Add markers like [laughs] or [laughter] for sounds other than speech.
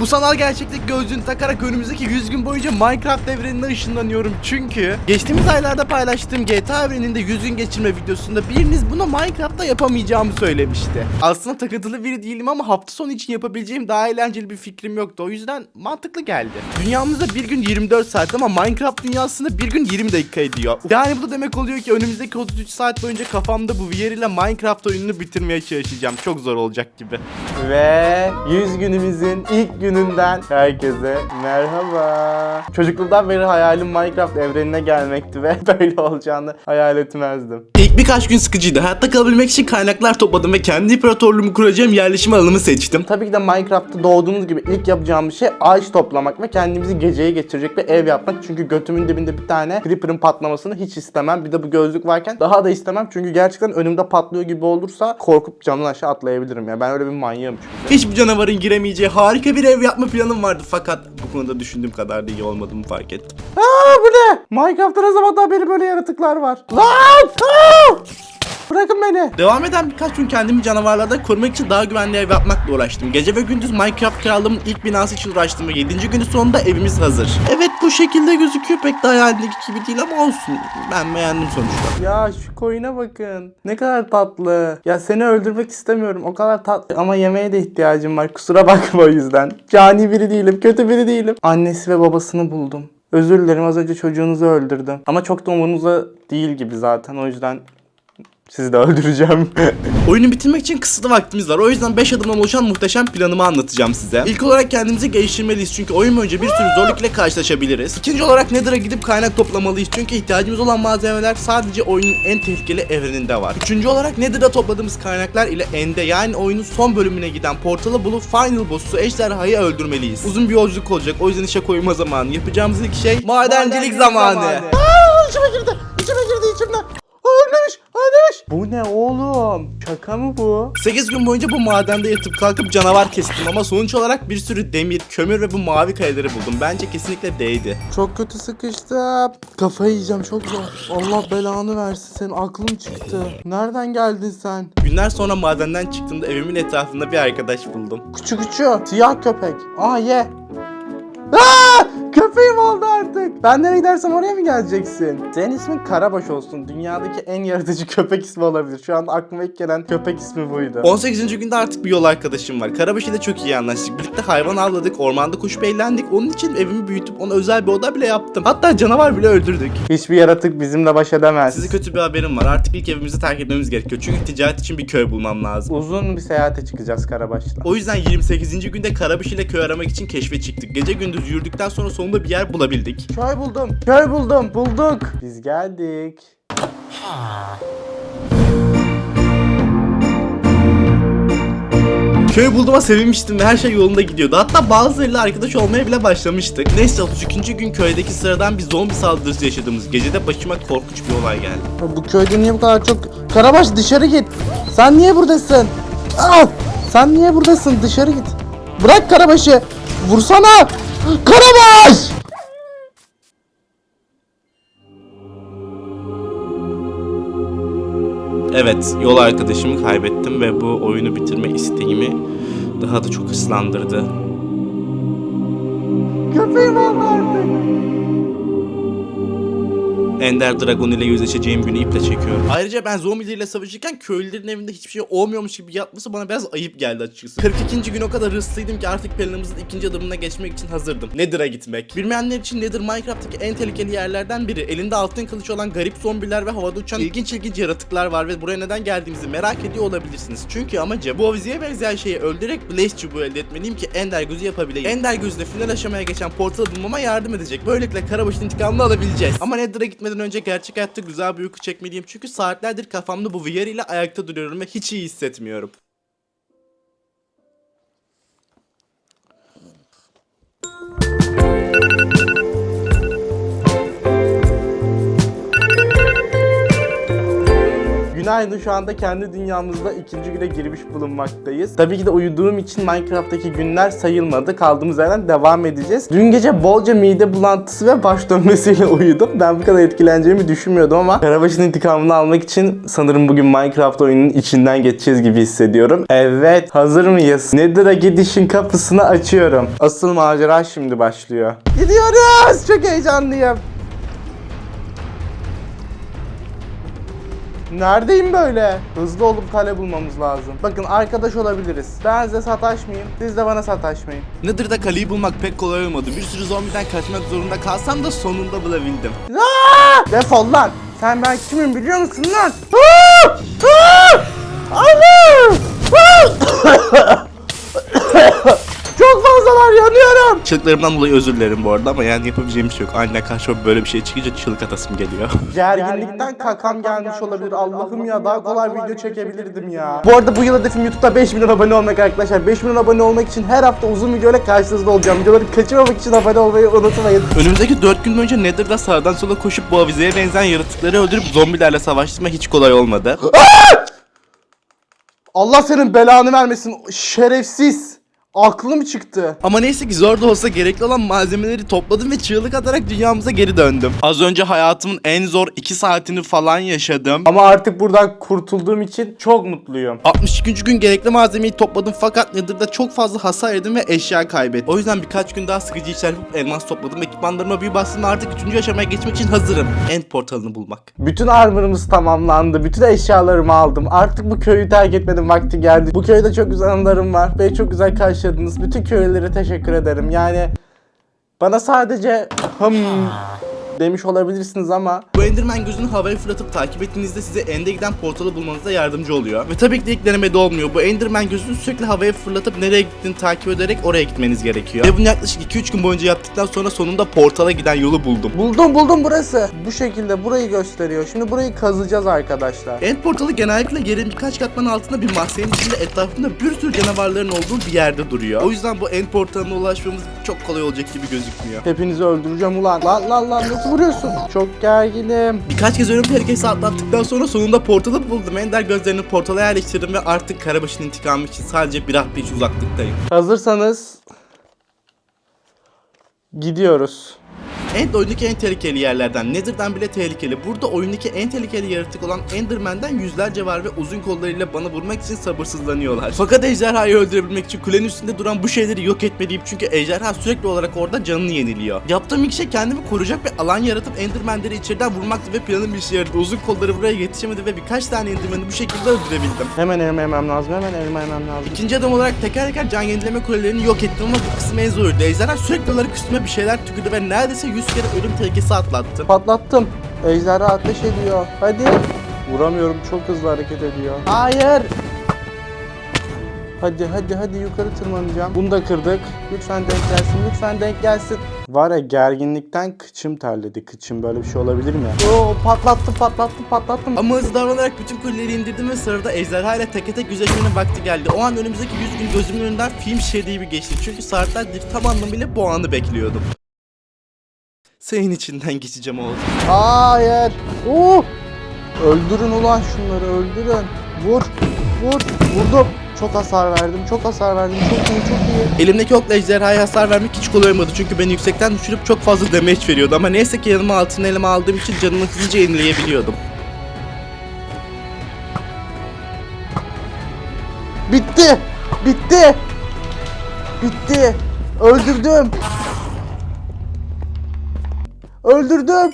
Bu sanal gerçeklik gözlüğünü takarak önümüzdeki 100 gün boyunca Minecraft evrenine ışınlanıyorum çünkü geçtiğimiz aylarda paylaştığım GTA evreninde 100 gün geçirme videosunda biriniz bunu Minecraft'ta yapamayacağımı söylemişti. Aslında takıntılı biri değilim ama hafta sonu için yapabileceğim daha eğlenceli bir fikrim yoktu o yüzden mantıklı geldi. Dünyamızda bir gün 24 saat ama Minecraft dünyasında bir gün 20 dakika ediyor. Yani bu da demek oluyor ki önümüzdeki 33 saat boyunca kafamda bu VR ile Minecraft oyununu bitirmeye çalışacağım. Çok zor olacak gibi. Ve 100 günümüzün ilk gününden herkese merhaba. Çocukluğumdan beri hayalim Minecraft evrenine gelmekti ve [laughs] böyle olacağını hayal etmezdim. İlk birkaç gün sıkıcıydı. Hayatta kalabilmek için kaynaklar topladım ve kendi imparatorluğumu kuracağım yerleşim alanımı seçtim. Tabii ki de Minecraft'ta doğduğumuz gibi ilk yapacağım şey ağaç toplamak ve kendimizi geceye geçirecek bir ev yapmak. Çünkü götümün dibinde bir tane creeper'ın patlamasını hiç istemem. Bir de bu gözlük varken daha da istemem. Çünkü gerçekten önümde patlıyor gibi olursa korkup camdan aşağı atlayabilirim ya. Ben öyle bir manyağım çünkü. Hiçbir canavarın giremeyeceği harika bir ev yapma planım vardı fakat bu konuda düşündüğüm kadar da iyi olmadığımı fark ettim. Aa bu ne? Minecraft'ta ne zamandan beri böyle yaratıklar var? Lan! Aa! Bırakın beni. Devam eden birkaç gün kendimi canavarlardan korumak için daha güvenli ev yapmakla uğraştım. Gece ve gündüz Minecraft krallığımın ilk binası için uğraştım ve 7. günün sonunda evimiz hazır. Evet bu şekilde gözüküyor pek de hayalindeki gibi değil ama olsun. Ben beğendim sonuçta. Ya şu koyuna bakın. Ne kadar tatlı. Ya seni öldürmek istemiyorum. O kadar tatlı ama yemeğe de ihtiyacım var. Kusura bakma o yüzden. Cani biri değilim. Kötü biri değilim. Annesi ve babasını buldum. Özür dilerim az önce çocuğunuzu öldürdüm. Ama çok da umurunuzda değil gibi zaten. O yüzden sizi de öldüreceğim. [laughs] Oyunu bitirmek için kısıtlı vaktimiz var. O yüzden 5 adımdan oluşan muhteşem planımı anlatacağım size. İlk olarak kendimizi geliştirmeliyiz çünkü oyun boyunca bir sürü zorluk ile karşılaşabiliriz. İkinci olarak Nether'a gidip kaynak toplamalıyız çünkü ihtiyacımız olan malzemeler sadece oyunun en tehlikeli evreninde var. Üçüncü olarak Nether'da topladığımız kaynaklar ile End'e yani oyunun son bölümüne giden portalı bulup Final Boss'u ejderhayı öldürmeliyiz. Uzun bir yolculuk olacak o yüzden işe koyma zamanı. Yapacağımız ilk şey madencilik, zamanı. Aa, içime girdi. İçime girdi içimden. Bu ne oğlum? Şaka mı bu? 8 gün boyunca bu madende yatıp kalkıp canavar kestim ama sonuç olarak bir sürü demir, kömür ve bu mavi kayaları buldum. Bence kesinlikle değdi. Çok kötü sıkıştım. Kafayı yiyeceğim çok zor. Allah belanı versin senin aklın çıktı. Nereden geldin sen? Günler sonra madenden çıktığımda evimin etrafında bir arkadaş buldum. Küçük küçük siyah köpek. Aa ye. Aa! Köpeğim oldu artık. Ben nereye gidersem oraya mı geleceksin? Senin ismin Karabaş olsun. Dünyadaki en yaratıcı köpek ismi olabilir. Şu an aklıma ilk gelen köpek ismi buydu. 18. günde artık bir yol arkadaşım var. Karabaş ile çok iyi anlaştık. Birlikte hayvan avladık, ormanda kuş eğlendik. Onun için evimi büyütüp ona özel bir oda bile yaptım. Hatta canavar bile öldürdük. Hiçbir yaratık bizimle baş edemez. Size kötü bir haberim var. Artık ilk evimizi terk etmemiz gerekiyor. Çünkü ticaret için bir köy bulmam lazım. Uzun bir seyahate çıkacağız Karabaş'la. O yüzden 28. günde Karabaş ile köy aramak için keşfe çıktık. Gece gündüz yürüdükten sonra sonunda bir yer bulabildik. Köy buldum. Köy buldum. Bulduk. Biz geldik. Köy bulduğuma sevinmiştim ve her şey yolunda gidiyordu. Hatta bazılarıyla arkadaş olmaya bile başlamıştık. Neyse 32. gün köydeki sıradan bir zombi saldırısı yaşadığımız gecede başıma korkunç bir olay geldi. Bu köyde niye bu kadar çok... Karabaş dışarı git. Sen niye buradasın? Aa! Sen niye buradasın? Dışarı git. Bırak Karabaş'ı. Vursana. Karabaş! Evet, yol arkadaşımı kaybettim ve bu oyunu bitirme isteğimi daha da çok hızlandırdı. Köpeğim oldu artık. Ender Dragon ile yüzleşeceğim günü iple çekiyorum. Ayrıca ben zombileriyle savaşırken köylülerin evinde hiçbir şey olmuyormuş gibi yapması bana biraz ayıp geldi açıkçası. 42. gün o kadar hırslıydım ki artık planımızın ikinci adımına geçmek için hazırdım. Nether'a gitmek. Bilmeyenler için Nether Minecraft'taki en tehlikeli yerlerden biri. Elinde altın kılıç olan garip zombiler ve havada uçan ilginç ilginç yaratıklar var ve buraya neden geldiğimizi merak ediyor olabilirsiniz. Çünkü amacım bu aviziye benzeyen şeyi öldürerek Blaze çubuğu elde etmeliyim ki Ender gözü yapabileyim. Ender gözüyle final aşamaya geçen portalı bulmama yardım edecek. Böylelikle Karabaş'ın intikamını alabileceğiz. Ama Nether'a gitmeden önce gerçek hayatta güzel bir uyku çekmeliyim. Çünkü saatlerdir kafamda bu VR ile ayakta duruyorum ve hiç iyi hissetmiyorum. Aynı şu anda kendi dünyamızda ikinci güne girmiş bulunmaktayız. Tabii ki de uyuduğum için Minecraft'taki günler sayılmadı. Kaldığımız yerden devam edeceğiz. Dün gece bolca mide bulantısı ve baş dönmesiyle [laughs] uyudum. Ben bu kadar etkileneceğimi düşünmüyordum ama Karabaş'ın intikamını almak için sanırım bugün Minecraft oyunun içinden geçeceğiz gibi hissediyorum. Evet, hazır mıyız? Nether'a gidişin kapısını açıyorum. Asıl macera şimdi başlıyor. Gidiyoruz! Çok heyecanlıyım. Neredeyim böyle? Hızlı olup kale bulmamız lazım. Bakın arkadaş olabiliriz. Ben size sataşmayayım. Siz de bana sataşmayın. Nether'da kaleyi bulmak pek kolay olmadı. Bir sürü zombiden kaçmak zorunda kalsam da sonunda bulabildim. Aa! Defol lan. Sen ben kimim biliyor musun lan? Aa! Aa! Allah! Çığlıklarımdan dolayı özür dilerim bu arada ama yani yapabileceğim bir şey yok. Aniden karşıma böyle bir şey çıkınca çığlık atasım geliyor. [laughs] Gerginlikten kakam gelmiş olabilir. Allah'ım ya daha kolay video çekebilirdim ya. Bu arada bu yıl hedefim YouTube'da 5 milyon abone olmak arkadaşlar. 5 milyon abone olmak için her hafta uzun videoyla karşınızda olacağım. Videoları kaçırmamak için abone olmayı unutmayın. Önümüzdeki 4 gün boyunca Nether'da sağdan sola koşup bu avizeye benzeyen yaratıkları öldürüp zombilerle savaştırmak hiç kolay olmadı. Allah senin belanı vermesin şerefsiz. Aklım çıktı. Ama neyse ki zor da olsa gerekli olan malzemeleri topladım ve çığlık atarak dünyamıza geri döndüm. Az önce hayatımın en zor 2 saatini falan yaşadım. Ama artık buradan kurtulduğum için çok mutluyum. 62. gün gerekli malzemeyi topladım fakat Nether'da çok fazla hasar yedim ve eşya kaybettim. O yüzden birkaç gün daha sıkıcı işler yapıp elmas topladım. Ekipmanlarıma büyü bastım ve artık 3. aşamaya geçmek için hazırım. End portalını bulmak. Bütün armorımız tamamlandı. Bütün eşyalarımı aldım. Artık bu köyü terk etmenin vakti geldi. Bu köyde çok güzel anılarım var. Beni çok güzel karşıladınız. Bütün köylülere teşekkür ederim. Yani bana sadece hım demiş olabilirsiniz ama Bu Enderman gözünü havaya fırlatıp takip ettiğinizde size End'e giden portalı bulmanıza yardımcı oluyor. Ve tabii ki de ilk denemede olmuyor. Bu Enderman gözünü sürekli havaya fırlatıp nereye gittiğini takip ederek oraya gitmeniz gerekiyor. Ve bunu yaklaşık 2-3 gün boyunca yaptıktan sonra sonunda portala giden yolu buldum. buldum buldum burası. Bu şekilde burayı gösteriyor. Şimdi burayı kazacağız arkadaşlar. End portalı genellikle yerin birkaç katman altında bir mahzenin içinde etrafında bir sürü canavarların olduğu bir yerde duruyor. O yüzden bu end portalına ulaşmamız çok kolay olacak gibi gözükmüyor. Hepinizi öldüreceğim ulan. Lan lan lan nasıl vuruyorsun? Çok gerginim. Birkaç kez ölüm tehlikesi atlattıktan sonra sonunda portalı buldum. Ender gözlerini portala yerleştirdim ve artık Karabaş'ın intikamı için sadece bir hafta iç uzaklıktayım. Hazırsanız gidiyoruz. End oyundaki en tehlikeli yerlerden, Nether'dan bile tehlikeli. Burada oyundaki en tehlikeli yaratık olan Enderman'den yüzlerce var ve uzun kollarıyla bana vurmak için sabırsızlanıyorlar. Fakat ejderhayı öldürebilmek için kulenin üstünde duran bu şeyleri yok etmeliyim çünkü ejderha sürekli olarak orada canını yeniliyor. Yaptığım ilk şey kendimi koruyacak bir alan yaratıp Enderman'leri içeriden vurmaktı ve planım işe yaradı. Uzun kolları buraya yetişemedi ve birkaç tane Enderman'ı bu şekilde öldürebildim. Hemen elime yemem lazım. Hemen elime yemem lazım. İkinci adım olarak teker teker can yenileme kulelerini yok ettim ama bu kısım en zoruydu. Ejderha sürekli olarak üstüme bir şeyler tükürdü ve neredeyse 100 kere ölüm tehlikesi atlattım. Patlattım. Ejderha ateş ediyor. Hadi. Vuramıyorum. Çok hızlı hareket ediyor. Hayır. Hadi hadi hadi yukarı tırmanacağım. Bunu da kırdık. Lütfen denk gelsin. Lütfen denk gelsin. Var ya gerginlikten kıçım terledi. Kıçım böyle bir şey olabilir mi? Oo patlattım patlattım patlattım. Ama hızlı davranarak bütün kuleleri indirdim ve sırada ejderha ile teke tek yüzleşmenin vakti geldi. O an önümüzdeki 100 gün gözümün önünden film şeridi gibi geçti. Çünkü saatlerdir tam anlamıyla bu anı bekliyordum. Senin içinden geçeceğim oğlum. Hayır. Oo. Öldürün ulan şunları öldürün. Vur. Vur. Vurdum. Çok hasar verdim. Çok hasar verdim. Çok iyi çok iyi. Elimdeki okla ejderhaya hasar vermek hiç kolay olmadı çünkü beni yüksekten düşürüp çok fazla damage veriyordu ama neyse ki yanıma altın elime aldığım için canını hızlıca yenileyebiliyordum. Bitti. Bitti. Bitti. Öldürdüm. Öldürdüm.